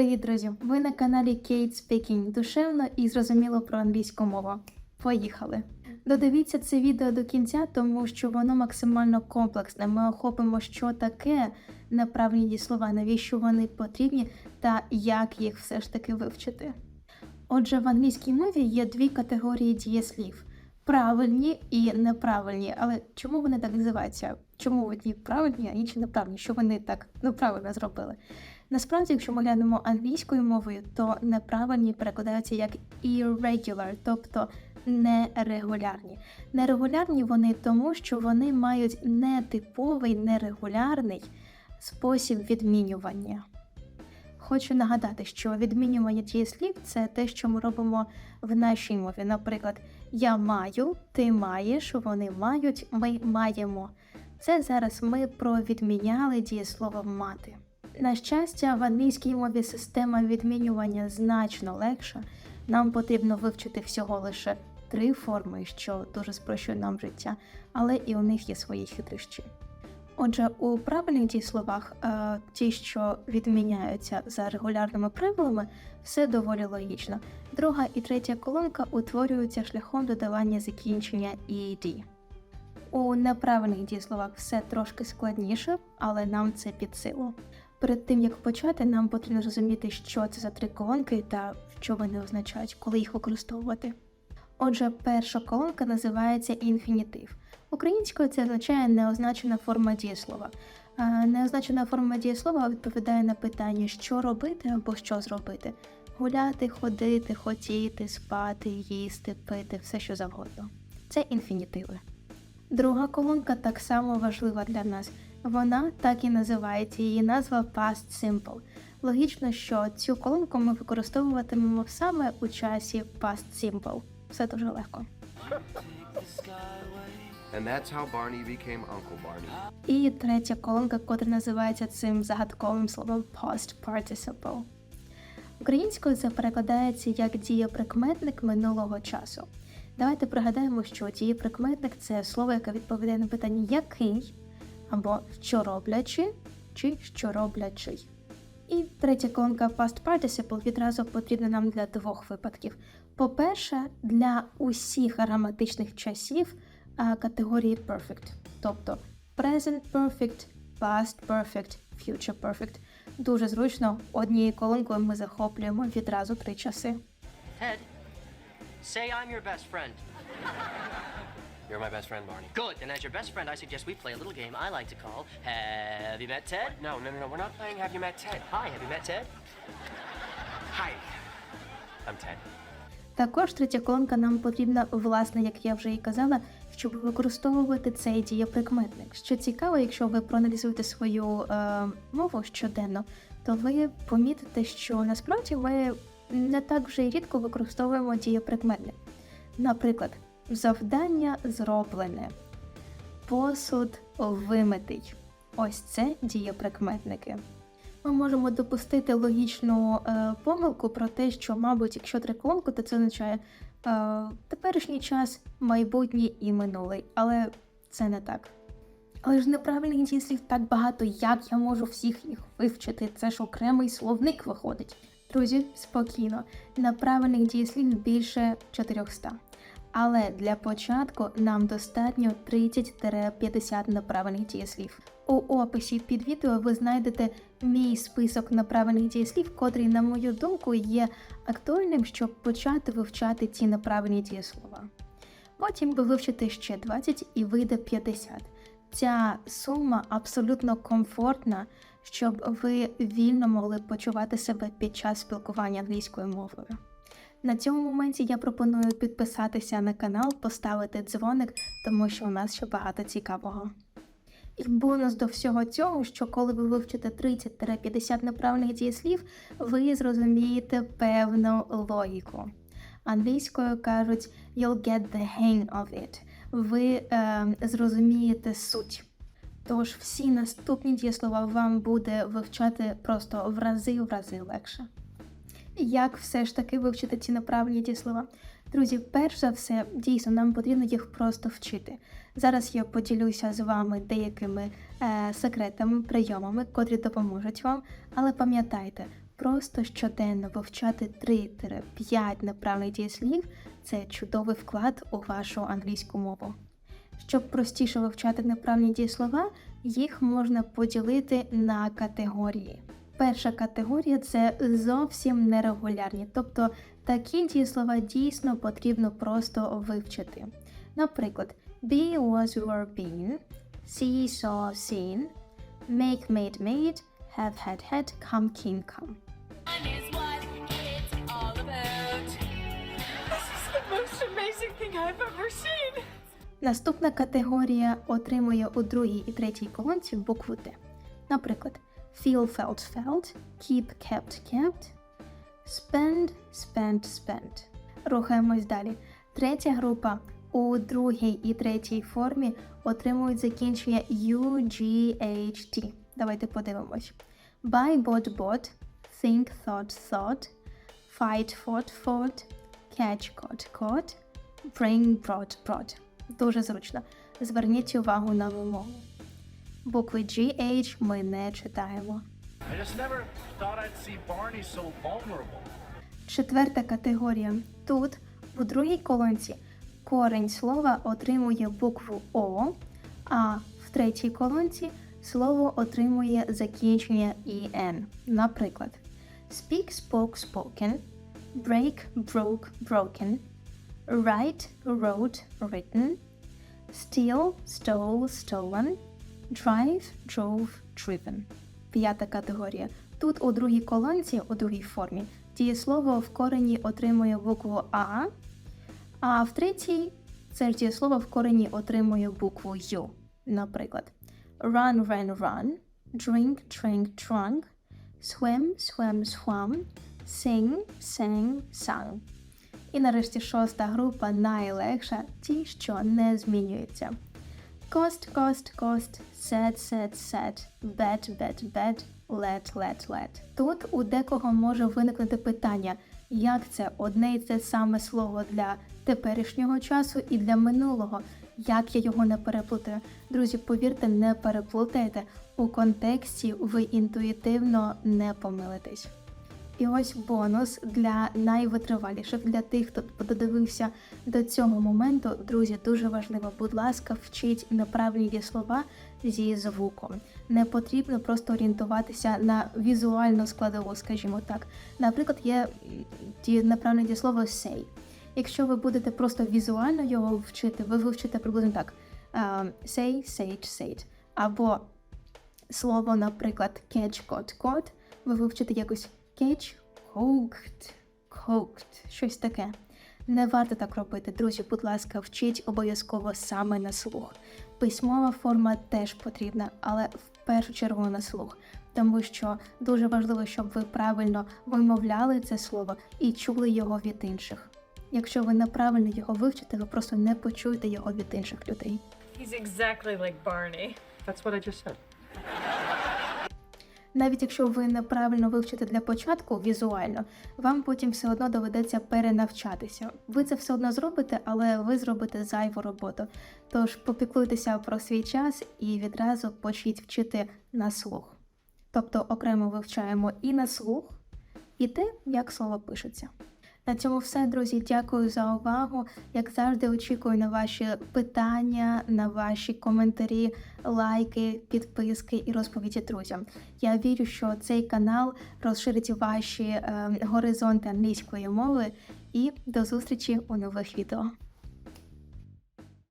Привіт, друзі! Ви на каналі Kate Speaking. Душевно і зрозуміло про англійську мову. Поїхали! Додивіться це відео до кінця, тому що воно максимально комплексне. Ми охопимо, що таке неправильні дієслова, навіщо вони потрібні та як їх все ж таки вивчити. Отже, в англійській мові є дві категорії дієслів: правильні і неправильні. Але чому вони так називаються? Чому одні правильні, а інші неправильні? Що вони так неправильно зробили? Насправді, якщо ми глянемо англійською мовою, то неправильні перекладаються як irregular, тобто нерегулярні. Нерегулярні вони тому, що вони мають нетиповий, нерегулярний спосіб відмінювання. Хочу нагадати, що відмінювання дієслів це те, що ми робимо в нашій мові. Наприклад, я маю, ти маєш, вони мають, ми маємо. Це зараз ми провідміняли дієслово мати. На щастя, в англійській мові система відмінювання значно легша. Нам потрібно вивчити всього лише три форми, що дуже спрощує нам життя, але і у них є свої хитрощі. Отже, у правильних дієсловах, е, ті, що відміняються за регулярними правилами, все доволі логічно. Друга і третя колонка утворюються шляхом додавання закінчення «ed». У неправильних дієсловах все трошки складніше, але нам це під силу. Перед тим як почати, нам потрібно зрозуміти, що це за три колонки та що вони означають, коли їх використовувати. Отже, перша колонка називається інфінітив. Українською це означає неозначена форма дієслова. Неозначена форма дієслова відповідає на питання, що робити або що зробити: гуляти, ходити, хотіти, спати, їсти, пити, все що завгодно. Це інфінітиви. Друга колонка так само важлива для нас. Вона так і називається, її назва Past Simple. Логічно, що цю колонку ми використовуватимемо саме у часі Past Simple. Все дуже легко. And that's how Barney became Uncle Barney. І третя колонка, котра називається цим загадковим словом Past Participle. Українською це перекладається як дієприкметник минулого часу. Давайте пригадаємо, що дієприкметник це слово, яке відповідає на питання який, або що роблячи, чи що роблячий. І третя колонка Past Participle відразу потрібна нам для двох випадків. По-перше, для усіх граматичних часів категорії Perfect, тобто Present Perfect, Past Perfect, Future Perfect. Дуже зручно, однією колонкою ми захоплюємо відразу три часи. Ted, say I'm your best friend. You're my best friend, Barney. Good, then as your best friend, I suggest we play a little game I like to call Have you met Ted? No, no, no, no. We're not playing Have You Met Ted? Hi, have you met Ted? Hi. I'm Ted. Також третя колонка нам потрібна, власне, як я вже і казала, щоб використовувати цей дієприкметник. Що цікаво, якщо ви проаналізуєте свою е, мову щоденно, то ви помітите, що насправді ми не так вже й рідко використовуємо дієприкметник. Наприклад, завдання зроблене, посуд вимитий. Ось це дієприкметники. Ми можемо допустити логічну е, помилку про те, що, мабуть, якщо триколонку, то це означає е, теперішній час, майбутній і минулий. Але це не так. Але ж неправильних дієслів так багато, як я можу всіх їх вивчити. Це ж окремий словник виходить. Друзі, спокійно, неправильних дієслів більше 400. Але для початку нам достатньо 30-50 неправильних дієслів. У описі під відео ви знайдете мій список неправильних дієслів, котрий, на мою думку, є актуальним, щоб почати вивчати ці неправильні дієслова. Потім ви вивчите ще 20 і вийде 50. Ця сума абсолютно комфортна, щоб ви вільно могли почувати себе під час спілкування англійською мовою. На цьому моменті я пропоную підписатися на канал, поставити дзвоник, тому що у нас ще багато цікавого. І бонус до всього цього, що коли ви вивчите 30-50 неправильних дієслів, ви зрозумієте певну логіку. Англійською кажуть you'll get the hang of it. Ви е, зрозумієте суть. Тож всі наступні дієслова вам буде вивчати просто в рази в рази легше. Як все ж таки вивчити ці неправильні дієслова? Друзі, перш за все, дійсно, нам потрібно їх просто вчити. Зараз я поділюся з вами деякими е, секретами, прийомами, котрі допоможуть вам. Але пам'ятайте, просто щоденно вивчати 3-5 неправильних дієслів це чудовий вклад у вашу англійську мову. Щоб простіше вивчати неправильні дієслова, їх можна поділити на категорії. Перша категорія це зовсім нерегулярні, тобто такі дієслова дійсно потрібно просто вивчити. Наприклад, be was were been, see saw seen, make made made, have had had, come king come. Наступна категорія отримує у другій і третій колонці букву Т. Наприклад, feel, felt, felt, keep, kept, kept, spend, spent, spent. Рухаємось далі. Третя група у другій і третій формі отримують закінчення UGHT. Давайте подивимось. Buy, bought, bought, think, thought, thought, fight, fought, fought, catch, caught, caught, bring, brought, brought. Дуже зручно. Зверніть увагу на вимогу. Букви GH ми не читаємо. So. Четверта категорія. Тут, у другій колонці, корень слова отримує букву О, а в третій колонці слово отримує закінчення «ін». Наприклад, speak, spoke, spoken, break, broke, broken, write, wrote, written, steal, stole, stolen, drive, drove, driven. П'ята категорія. Тут у другій колонці, у другій формі, дієслово в корені отримує букву А, а в третій це ж дієслово в корені отримує букву Ю. Наприклад, run, ran, run, drink, drank, drunk, swim, swam, swam, sing, sang, sang. І нарешті шоста група найлегша, ті, що не змінюються. Cost, cost, cost, said, said, said, bet, bet, bet, let, let, let. Тут у декого може виникнути питання, як це одне і те саме слово для теперішнього часу і для минулого. Як я його не переплутаю? Друзі, повірте, не переплутайте. У контексті ви інтуїтивно не помилитесь. І ось бонус для найвитриваліших, для тих, хто додивився до цього моменту. Друзі, дуже важливо, будь ласка, вчіть неправильні дієслова зі звуком. Не потрібно просто орієнтуватися на візуальну складову, скажімо так. Наприклад, є ті неправильне дієслово say. Якщо ви будете просто візуально його вчити, ви вивчите приблизно так: say, sage, said. Або слово, наприклад, catch, caught, caught, ви вивчите якось catch, cooked, cooked, щось таке. Не варто так робити, друзі. Будь ласка, вчіть обов'язково саме на слух. Письмова форма теж потрібна, але в першу чергу на слух. Тому що дуже важливо, щоб ви правильно вимовляли це слово і чули його від інших. Якщо ви неправильно його вивчите, ви просто не почуєте його від інших людей. He's exactly like Barney. That's what I just said. Навіть якщо ви неправильно вивчите для початку візуально, вам потім все одно доведеться перенавчатися. Ви це все одно зробите, але ви зробите зайву роботу. Тож попіклуйтеся про свій час і відразу почніть вчити на слух. Тобто окремо вивчаємо і на слух, і те, як слово пишеться. На цьому все, друзі. Дякую за увагу. Як завжди, очікую на ваші питання, на ваші коментарі, лайки, підписки і розповіді друзям. Я вірю, що цей канал розширить ваші е, горизонти англійської мови. І до зустрічі у нових відео.